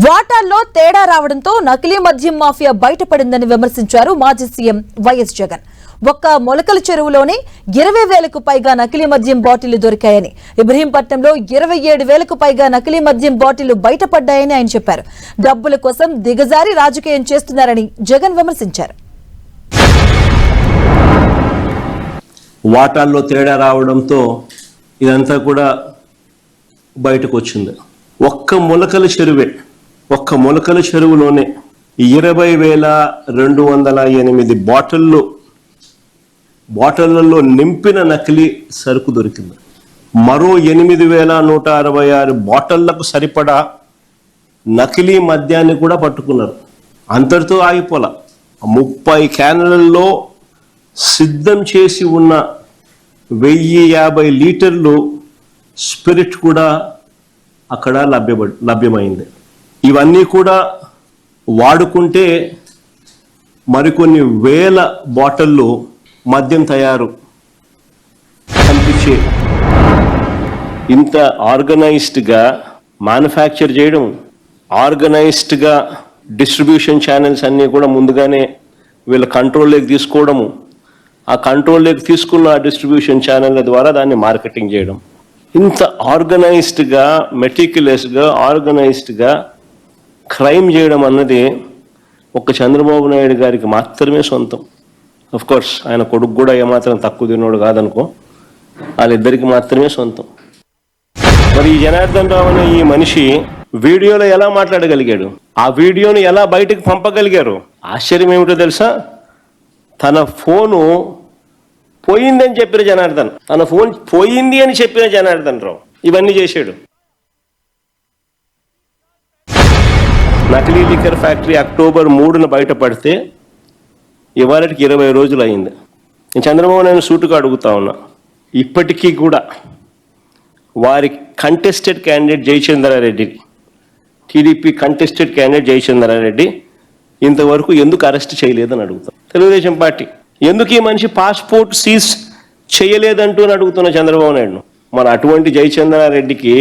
వాటాల్లో తేడా రావడంతో నకిలీ మద్యం మాఫియా బయటపడిందని విమర్శించారు మాజీ సీఎం వైఎస్ జగన్. ఒక్క మొలకల చెరువులోనే ఇరవై వేలకు పైగా నకిలీ మద్యం బాటిళ్ళు దొరికాయని ఇబ్రహీంపట్నంలో ఇరవై ఏడు వేలకు పైగా నకిలీ మద్యం బాటిళ్ళు బయటపడ్డాయని ఆయన చెప్పారు. డబ్బుల కోసం దిగజారి రాజకీయం చేస్తున్నారని జగన్ విమర్శించారు. వాటాల్లో తేడా రావడంతో ఇదంతా కూడా బయటకు వచ్చింది. ఒక్క మొలకల చెరువే ఒక్క మొలకల చెరువులోనే ఇరవై వేల రెండు వందల ఎనిమిది బాటిళ్ళు బాటిళ్ళలో నింపిన నకిలీ సరుకు దొరికింది. మరో ఎనిమిది వేల నూట అరవై ఆరు బాటిళ్ళకు సరిపడా నకిలీ మద్యాన్ని కూడా పట్టుకున్నారు. అంతటితో ఆగిపోల. ముప్పై క్యాన్లలో సిద్ధం చేసి ఉన్న వెయ్యి యాభై లీటర్లు స్పిరిట్ కూడా అక్కడ లభ్యపడి లభ్యమైంది. ఇవన్నీ కూడా వాడుకుంటే మరికొన్ని వేల బాటిళ్ళు మద్యం తయారు కనిపించే ఇంత ఆర్గనైజ్డ్గా మ్యానుఫ్యాక్చర్ చేయడం ఆర్గనైజ్డ్గా డిస్ట్రిబ్యూషన్ ఛానల్స్ అన్నీ కూడా ముందుగానే వీళ్ళ కంట్రోల్లోకి తీసుకోవడము ఆ కంట్రోల్లోకి తీసుకున్న ఆ డిస్ట్రిబ్యూషన్ ఛానళ్ళ ద్వారా దాన్ని మార్కెటింగ్ చేయడం. ఇంత ఆర్గనైజ్డ్గా మెటిక్యులస్గా ఆర్గనైజ్డ్గా క్రైమ్ చేయడం అన్నది ఒక చంద్రబాబు నాయుడు గారికి మాత్రమే సొంతం. అఫ్ కోర్స్ ఆయన కొడుకు కూడా ఏమాత్రం తక్కువ తినోడు కాదనుకో వాళ్ళిద్దరికి మాత్రమే సొంతం. మరి ఈ జనార్దన్ రావు అనే ఈ మనిషి వీడియోలో ఎలా మాట్లాడగలిగాడు? ఆ వీడియోని ఎలా బయటకు పంపగలిగారు? ఆశ్చర్యం ఏమిటో తెలుసా? తన ఫోను పోయిందని చెప్పిన జనార్దన్. తన ఫోన్ పోయింది అని చెప్పిన జనార్దన్ రావు. ఇవన్నీ చేశాడు. నకిలీ లిక్కర్ ఫ్యాక్టరీ అక్టోబర్ మూడున బయటపడితే ఇవాళకి ఇరవై రోజులు అయింది నేను చంద్రబాబు నాయుడు సూటుగా అడుగుతా ఉన్నా. ఇప్పటికీ కూడా వారి contested candidate Jayachandra Reddy TDP contested candidate Jayachandra Reddy ఇంతవరకు ఎందుకు అరెస్ట్ చేయలేదని అడుగుతాం. తెలుగుదేశం పార్టీ ఎందుకు ఈ మనిషి పాస్పోర్ట్ సీజ్ చేయలేదంటూ అని అడుగుతున్న చంద్రబాబు నాయుడు మన అటువంటి జయచంద్రారెడ్డికి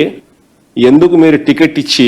ఎందుకు మీరు టికెట్ ఇచ్చి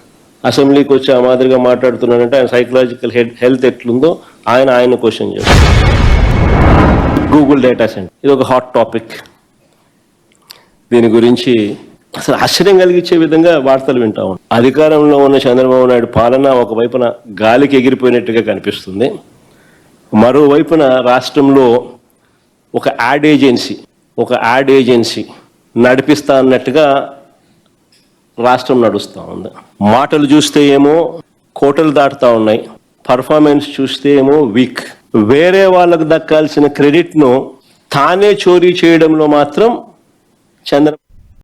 అసెంబ్లీకి వచ్చి ఆ మాదిరిగా మాట్లాడుతున్నాడంటే ఆయన సైకలాజికల్ హెల్త్ ఎట్లుందో ఆయన ఆయన క్వశ్చన్ చేస్తారు గూగుల్ డేటా సెంటర్ ఇది ఒక హాట్ టాపిక్ దీని గురించి అసలు ఆశ్చర్యం కలిగించే విధంగా వార్తలు వింటా ఉన్నాం. అధికారంలో ఉన్న చంద్రబాబు నాయుడు పాలన ఒకవైపున గాలికి ఎగిరిపోయినట్టుగా కనిపిస్తుంది. మరోవైపున రాష్ట్రంలో ఒక యాడ్ ఏజెన్సీ ఒక యాడ్ ఏజెన్సీ నడిపిస్తా అన్నట్టుగా రాష్ట్రం నడుస్తూ ఉంది. మాటలు చూస్తే ఏమో కోటలు దాటుతా ఉన్నాయి. పర్ఫార్మెన్స్ చూస్తే ఏమో వీక్ వేరే వాళ్ళకు దక్కాల్సిన క్రెడిట్ను తానే చోరీ చేయడంలో మాత్రం చంద్ర